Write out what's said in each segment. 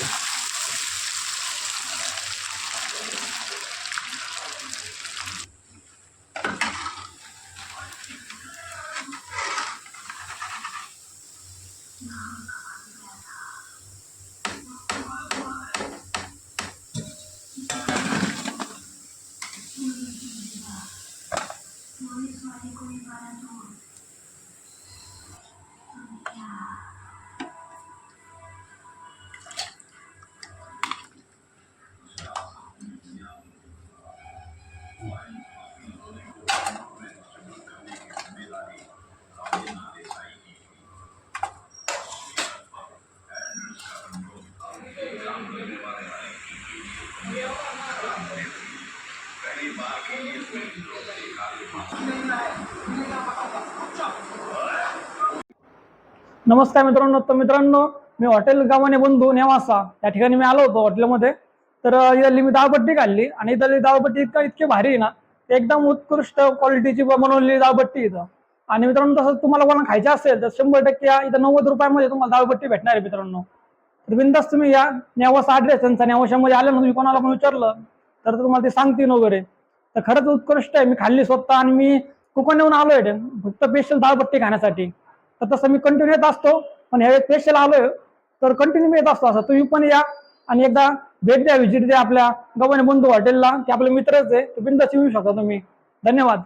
Yeah. नमस्कार मित्रांनो तर मित्रांनो मी हॉटेल गावाने बंधू नेवासा. या ठिकाणी मी आलो होतो हॉटेलमध्ये. तर इथली मी दाळपट्टी खाल्ली आणि इथली दाळपट्टी इतका इतकी भारी आहे ना एकदम उत्कृष्ट क्वालिटीची बनवलेली दाळपट्टी इथं. आणि मित्रांनो तसं तुम्हाला कोणा खायचं असेल तर शंभर टक्के या इथं नव्वद रुपयामध्ये तुम्हाला दाळपट्टी भेटणार आहे मित्रांनो. तर बिंदास तुम्ही या नेवासा ॲड्रेस त्यांचा नेवाशामध्ये आल्यानंतर तुम्ही कोणाला पण विचारलं तर तुम्हाला ते सांगतील वगैरे. तर खरंच उत्कृष्ट आहे मी खाल्ली स्वतः आणि मी कोकण येऊन आलो आहे फक्त स्पेशल दाळपट्टी खाण्यासाठी. तर तसं मी कंटिन्यू येत असतो. पण ह्यावेळी स्पेशल आलोय. तर कंटिन्यू मी येत असतो. असं तुम्ही पण या. आणि एकदा भेट द्या व्हिजिट द्या आपल्या गव्हाने बंधू हॉटेलला ते आपले मित्रच आहे. तुम्ही बिंदास येऊ शकता तुम्ही. धन्यवाद.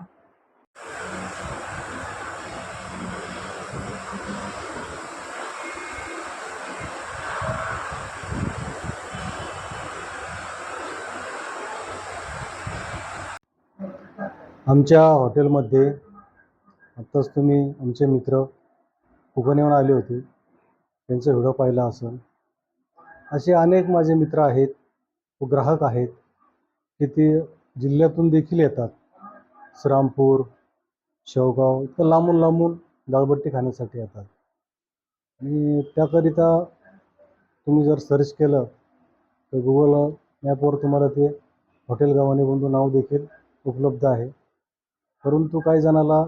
आमच्या हॉटेलमध्ये आत्ताच तुम्ही आमचे मित्र कोकण येऊन आले होते. त्यांचा व्हिडिओ पाहिला असेल. असे अनेक माझे मित्र आहेत व ग्राहक आहेत की ते जिल्ह्यातून देखील येतात. श्रामपूर शेवगाव इथं लांबून लांबून दाळबट्टी खाण्यासाठी येतात. आणि त्याकरिता तुम्ही जर सर्च केलं तर गुगल मॅपवर तुम्हाला ते हॉटेल गावाने बंधू नाव देखील उपलब्ध आहे. परंतु काही जणाला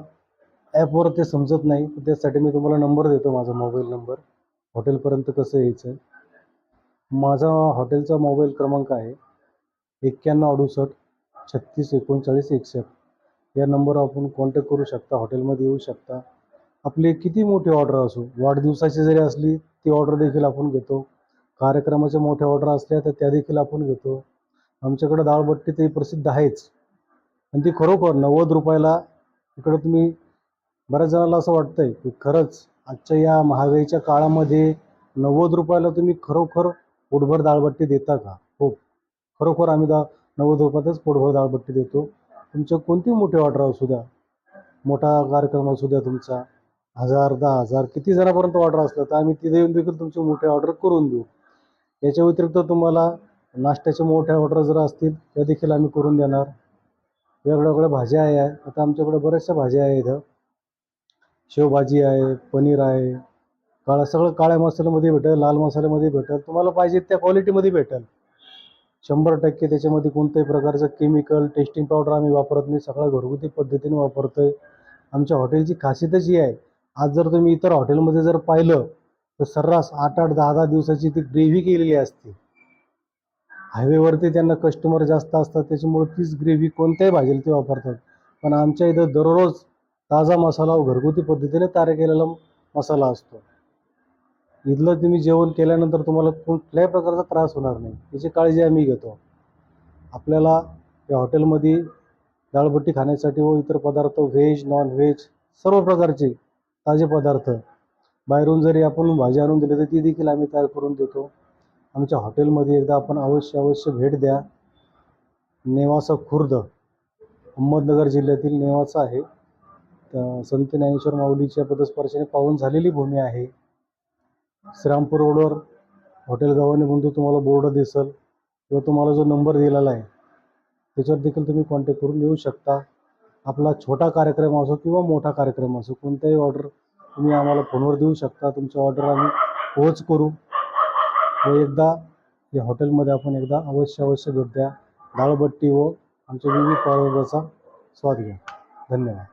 ॲपवर ते समजत नाही. तर त्यासाठी मी तुम्हाला नंबर देतो माझा मोबाईल नंबर हॉटेलपर्यंत कसं यायचं? माझा हॉटेलचा मोबाईल क्रमांक आहे एक्क्याण्णव अडुसष्ट छत्तीस एकोणचाळीस एकसष्ट. या नंबरवर आपण कॉन्टॅक्ट करू शकता. हॉटेलमध्ये येऊ शकता. आपली किती मोठी ऑर्डर असो वाढदिवसाची जरी असली ती ऑर्डर देखील आपण घेतो. कार्यक्रमाच्या मोठ्या ऑर्डर असल्या तर त्या देखील आपण घेतो. आमच्याकडं दाळबट्टी ते प्रसिद्ध आहेच. आणि ती खरोखर नव्वद रुपयाला इकडं तुम्ही बऱ्याच जणाला असं वाटतंय की खरंच आजच्या या महागाईच्या काळामध्ये नव्वद रुपयाला तुम्ही खरोखर पोटभर दाळबट्टी देता का? हो. खरोखर आम्ही दा नव्वद रुपयातच पोटभर दाळबट्टी देतो. तुमचं कोणती मोठी ऑर्डर असू द्या? मोठा कार्यक्रम असू द्या तुमचा. हजार दहा हजार किती जणापर्यंत ऑर्डर असलं तर आम्ही तिथे येऊन देखील तुमची मोठी ऑर्डर करून देऊ. याच्या व्यतिरिक्त तुम्हाला नाश्त्याच्या मोठ्या ऑर्डर जर असतील त्या देखील आम्ही करून देणार. वेगवेगळ्या भाज्या आहे आता आमच्याकडे बऱ्याचशा भाज्या आहे इथं शेवभाजी आहे पनीर आहे काळा सगळं काळ्या मसाल्यामध्ये भेटेल लाल मसाल्यामध्ये भेटेल. तुम्हाला पाहिजे त्या क्वालिटीमध्ये भेटेल. शंभर टक्के त्याच्यामध्ये कोणत्याही प्रकारचं केमिकल टेस्टिंग पावडर आम्ही वापरत नाही. सगळं घरगुती पद्धतीने वापरतो आहे आमच्या हॉटेलची खासियतच ही आहे. आज जर तुम्ही इतर हॉटेलमध्ये जर पाहिलं तर सर्रास आठ आठ दहा दहा दिवसाची ती ग्रेव्ही केलेली असते. हायवेवरती त्यांना कस्टमर जास्त असतात त्याच्यामुळे तीच ग्रेव्ही कोणत्याही भाजीला ते वापरतात. पण आमच्या इथं दररोज ताजा मसाला व घरगुती पद्धतीने तयार केलेला मसाला असतो. इथलं तुम्ही जेवण केल्यानंतर तुम्हाला कुठल्याही प्रकारचा त्रास होणार नाही. याची काळजी आम्ही घेतो. आपल्याला या हॉटेलमध्ये डाळबट्टी खाण्यासाठी व इतर पदार्थ व्हेज नॉन व्हेज सर्व प्रकारचे ताजे पदार्थ बाहेरून जरी आपण भाजी आणून दिली तर ती देखील आम्ही तयार करून देतो. आमच्या हॉटेलमध्ये एकदा आपण अवश्य अवश्य भेट द्या. नेवासा खुर्द अहमदनगर जिल्ह्यातील नेवासा आहे. तर संत ज्ञानेश्वर माऊलीच्या पदस्पर्शाने पाहून झालेली भूमी आहे. श्रीरामपूर रोडवर हॉटेल गावाने बंधू तुम्हाला बोर्ड दिसल किंवा तुम्हाला जो नंबर दिलेला आहे त्याच्यावर देखील तुम्ही कॉन्टॅक्ट करून येऊ शकता. आपला छोटा कार्यक्रम असो किंवा मोठा कार्यक्रम असो कोणताही ऑर्डर तुम्ही आम्हाला फोनवर देऊ शकता. तुमची ऑर्डर आम्ही पोच करू. व एकदा या हॉटेलमध्ये आपण एकदा अवश्य अवश्य भेट द्या. दाळबट्टी व आमच्या विविध पदार्थाचा स्वाद घ्या. धन्यवाद.